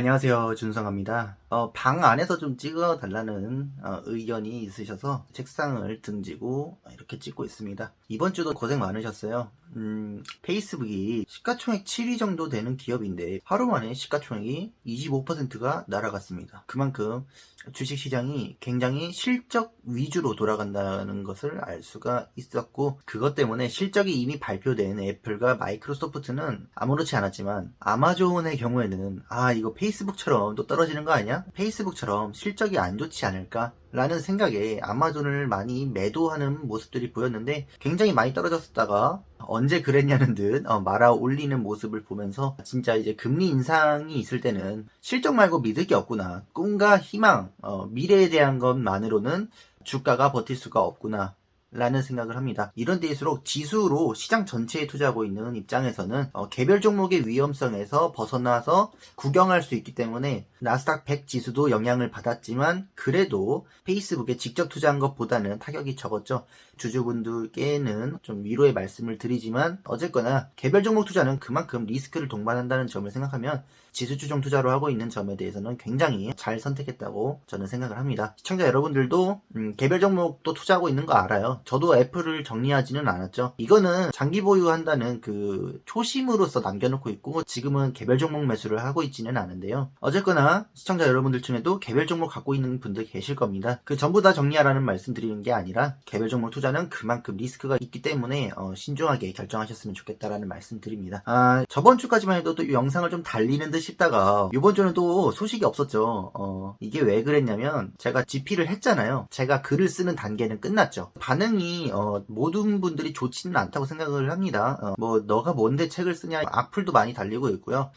안녕하세요. 준성합니다 어, 방 안에서 좀 찍어 달라는 어, 의견이 있으셔서 책상을 등지고 이렇게 찍고 있습니다. 이번 주도 고생 많으셨어요. 음, 페이스북이 시가총액 7위 정도 되는 기업인데 하루 만에 시가총액이 25%가 날아갔습니다. 그만큼 주식시장이 굉장히 실적 위주로 돌아간다는 것을 알 수가 있었고 그것 때문에 실적이 이미 발표된 애플과 마이크로소프트는 아무렇지 않았지만 아마존의 경우에는 아 이거 페이스북처럼 또 떨어지는 거 아니야? 페이스북처럼 실적이 안 좋지 않을까? 라는 생각에 아마존을 많이 매도하는 모습들이 보였는데 굉장히 많이 떨어졌다가 언제 그랬냐는 듯 어, 말아 올리는 모습을 보면서 진짜 이제 금리 인상이 있을 때는 실적 말고 믿을 게 없구나 꿈과 희망 어, 미래에 대한 것만으로는 주가가 버틸 수가 없구나 라는 생각을 합니다. 이런 데일수록 지수로 시장 전체에 투자하고 있는 입장에서는 어, 개별 종목의 위험성에서 벗어나서 구경할 수 있기 때문에 나스닥 100 지수도 영향을 받았지만 그래도 페이스북에 직접 투자한 것보다는 타격이 적었죠. 주주분들께는 좀 위로의 말씀을 드리지만 어쨌거나 개별 종목 투자는 그만큼 리스크를 동반한다는 점을 생각하면 지수 추종 투자로 하고 있는 점에 대해서는 굉장히 잘 선택했다고 저는 생각을 합니다. 시청자 여러분들도 음, 개별 종목도 투자하고 있는 거 알아요. 저도 애플을 정리하지는 않았죠. 이거는 장기 보유한다는 그 초심으로서 남겨놓고 있고 지금은 개별 종목 매수를 하고 있지는 않은데요. 어쨌거나 시청자 여러분들 중에도 개별 종목 갖고 있는 분들 계실 겁니다. 그 전부 다 정리하라는 말씀 드리는 게 아니라 개별 종목 투자는 그만큼 리스크가 있기 때문에 어, 신중하게 결정하셨으면 좋겠다라는 말씀 드립니다. 아, 저번 주까지만 해도 또 영상을 좀 달리는 듯 싶다가 이번 주는 또 소식이 없었죠. 어, 이게 왜 그랬냐면 제가 GP를 했잖아요. 제가 글을 쓰는 단계는 끝났죠. 반응 이 어, 모든 분들이 좋지는 않다고 생각을 합니다. 어, 뭐 너가 뭔데 책을 쓰냐 악플도 많이 달리고 있고요.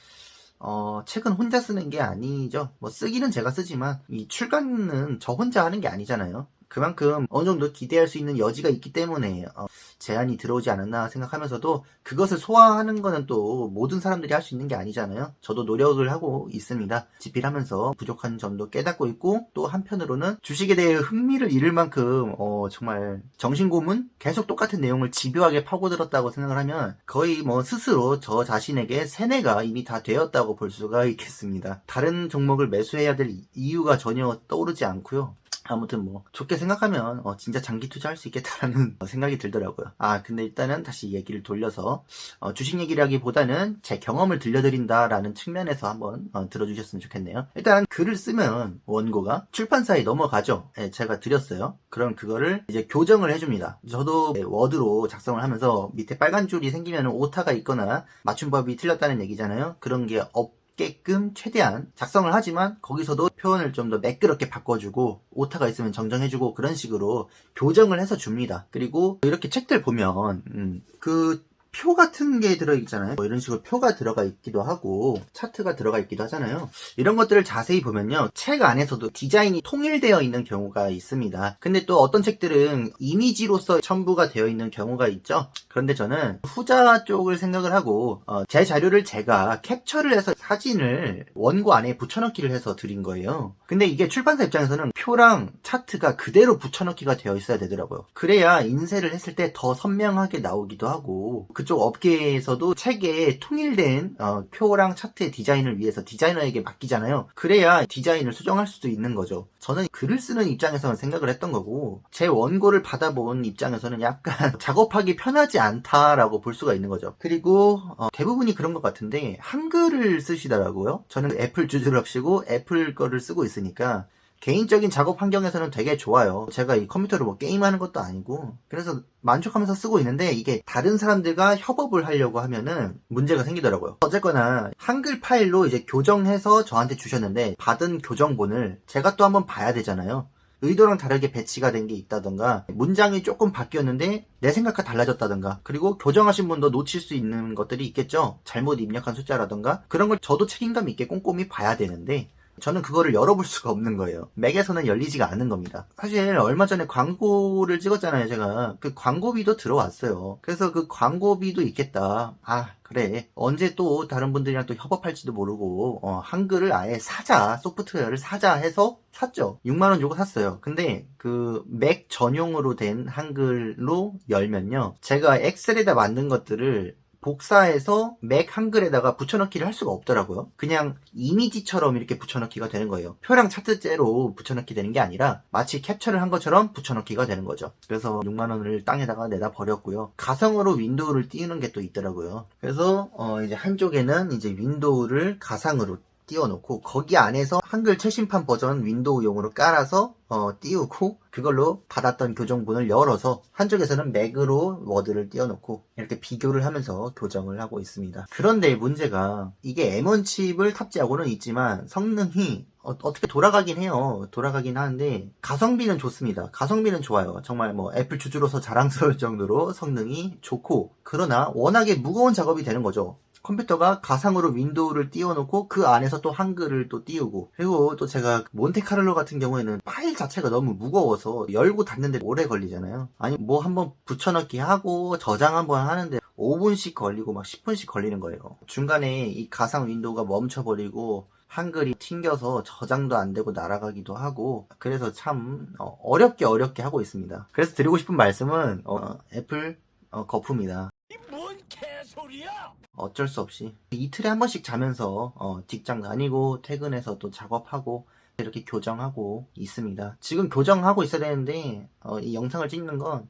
어, 책은 혼자 쓰는 게 아니죠. 뭐 쓰기는 제가 쓰지만 이 출간은 저 혼자 하는 게 아니잖아요. 그만큼 어느 정도 기대할 수 있는 여지가 있기 때문에 어, 제한이 들어오지 않았나 생각하면서도 그것을 소화하는 거는 또 모든 사람들이 할 수 있는 게 아니잖아요. 저도 노력을 하고 있습니다. 집필하면서 부족한 점도 깨닫고 있고 또 한편으로는 주식에 대해 흥미를 잃을 만큼 어, 정말 정신고문 계속 똑같은 내용을 집요하게 파고들었다고 생각을 하면 거의 뭐 스스로 저 자신에게 세뇌가 이미 다 되었다고 볼 수가 있겠습니다. 다른 종목을 매수해야 될 이유가 전혀 떠오르지 않고요. 아무튼 뭐 좋게 생각하면 어, 진짜 장기 투자할 수 있겠다라는 생각이 들더라고요. 아 근데 일단은 다시 얘기를 돌려서 어, 주식 얘기라기보다는 제 경험을 들려드린다라는 측면에서 한번 어, 들어주셨으면 좋겠네요. 일단 글을 쓰면 원고가 출판사에 넘어가죠. 예, 제가 드렸어요. 그럼 그거를 이제 교정을 해줍니다. 저도 워드로 작성을 하면서 밑에 빨간 줄이 생기면 오타가 있거나 맞춤법이 틀렸다는 얘기잖아요. 그런 게 없. 게끔 최대한 작성을 하지만 거기서도 표현을 좀 더 매끄럽게 바꿔주고 오타가 있으면 정정해주고 그런 식으로 교정을 해서 줍니다. 그리고 이렇게 책들 보면 음, 그 표 같은 게 들어있잖아요. 뭐 이런 식으로 표가 들어가 있기도 하고 차트가 들어가 있기도 하잖아요. 이런 것들을 자세히 보면요. 책 안에서도 디자인이 통일되어 있는 경우가 있습니다. 근데 또 어떤 책들은 이미지로서 첨부가 되어 있는 경우가 있죠. 그런데 저는 후자 쪽을 생각을 하고 어, 제 자료를 제가 캡처를 해서 사진을 원고 안에 붙여넣기를 해서 드린 거예요. 근데 이게 출판사 입장에서는 표랑 차트가 그대로 붙여넣기가 되어 있어야 되더라고요. 그래야 인쇄를 했을 때 더 선명하게 나오기도 하고 그쪽 업계에서도 책에 통일된 어, 표랑 차트의 디자인을 위해서 디자이너에게 맡기잖아요. 그래야 디자인을 수정할 수도 있는 거죠. 저는 글을 쓰는 입장에서는 생각을 했던 거고 제 원고를 받아본 입장에서는 약간 작업하기 편하지 않다라고 볼 수가 있는 거죠. 그리고 어, 대부분이 그런 것 같은데 한글을 쓰시더라고요. 저는 애플 주주랍시고 애플 거를 쓰고 있으니까 개인적인 작업 환경에서는 되게 좋아요. 제가 이 컴퓨터로 뭐 게임하는 것도 아니고 그래서 만족하면서 쓰고 있는데 이게 다른 사람들과 협업을 하려고 하면은 문제가 생기더라고요. 어쨌거나 한글 파일로 이제 교정해서 저한테 주셨는데 받은 교정본을 제가 또 한번 봐야 되잖아요. 의도랑 다르게 배치가 된 게 있다던가 문장이 조금 바뀌었는데 내 생각과 달라졌다던가 그리고 교정하신 분도 놓칠 수 있는 것들이 있겠죠 잘못 입력한 숫자라던가 그런 걸 저도 책임감 있게 꼼꼼히 봐야 되는데 저는 그거를 열어볼 수가 없는 거예요. 맥에서는 열리지가 않는 겁니다. 사실 얼마 전에 광고를 찍었잖아요, 제가. 그 광고비도 들어왔어요. 그래서 그 광고비도 있겠다. 아, 그래. 언제 또 다른 분들이랑 또 협업할지도 모르고, 어, 한글을 아예 사자, 소프트웨어를 사자 해서 샀죠. 6만원 주고 샀어요. 근데 그 맥 전용으로 된 한글로 열면요. 제가 엑셀에다 만든 것들을 복사해서 맥 한글에다가 붙여넣기를 할 수가 없더라고요. 그냥 이미지처럼 이렇게 붙여넣기가 되는 거예요. 표랑 차트째로 붙여넣기 되는 게 아니라 마치 캡처를 한 것처럼 붙여넣기가 되는 거죠. 그래서 6만 원을 땅에다가 내다 버렸고요. 가상으로 윈도우를 띄우는 게 또 있더라고요. 그래서 어, 이제 한쪽에는 이제 윈도우를 가상으로 띄워놓고 거기 안에서 한글 최신판 버전 윈도우용으로 깔아서 어, 띄우고 그걸로 받았던 교정본을 열어서 한쪽에서는 맥으로 워드를 띄워놓고 이렇게 비교를 하면서 교정을 하고 있습니다. 그런데 문제가 이게 M1 칩을 탑재하고는 있지만 성능이 어, 떻게 돌아가긴 해요. 돌아가긴 하는데 가성비는 좋습니다. 가성비는 좋아요. 정말 뭐 애플 주주로서 자랑스러울 정도로 성능이 좋고 그러나 워낙에 무거운 작업이 되는 거죠. 컴퓨터가 가상으로 윈도우를 띄워놓고 그 안에서 또 한글을 또 띄우고 그리고 또 제가 몬테카를로 같은 경우에는 파일 자체가 너무 무거워서 열고 닫는데 오래 걸리잖아요. 아니 뭐 한번 붙여넣기 하고 저장 한번 하는데 5분씩 걸리고 막 10분씩 걸리는 거예요. 중간에 이 가상 윈도우가 멈춰버리고 한글이 튕겨서 저장도 안 되고 날아가기도 하고 그래서 참 어, 어렵게 어렵게 하고 있습니다. 그래서 드리고 싶은 말씀은 어, 애플 어, 거품이다. 뭔 개소리야! 어쩔 수 없이 이틀에 한 번씩 자면서 어, 직장 다니고 퇴근해서 또 작업하고 이렇게 교정하고 있습니다. 지금 교정하고 있어야 되는데 어, 이 영상을 찍는 건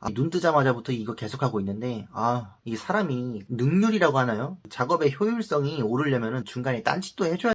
아, 눈 뜨자마자부터 이거 계속하고 있는데 아, 이 사람이 능률이라고 하나요? 작업의 효율성이 오르려면 중간에 딴짓도 해줘야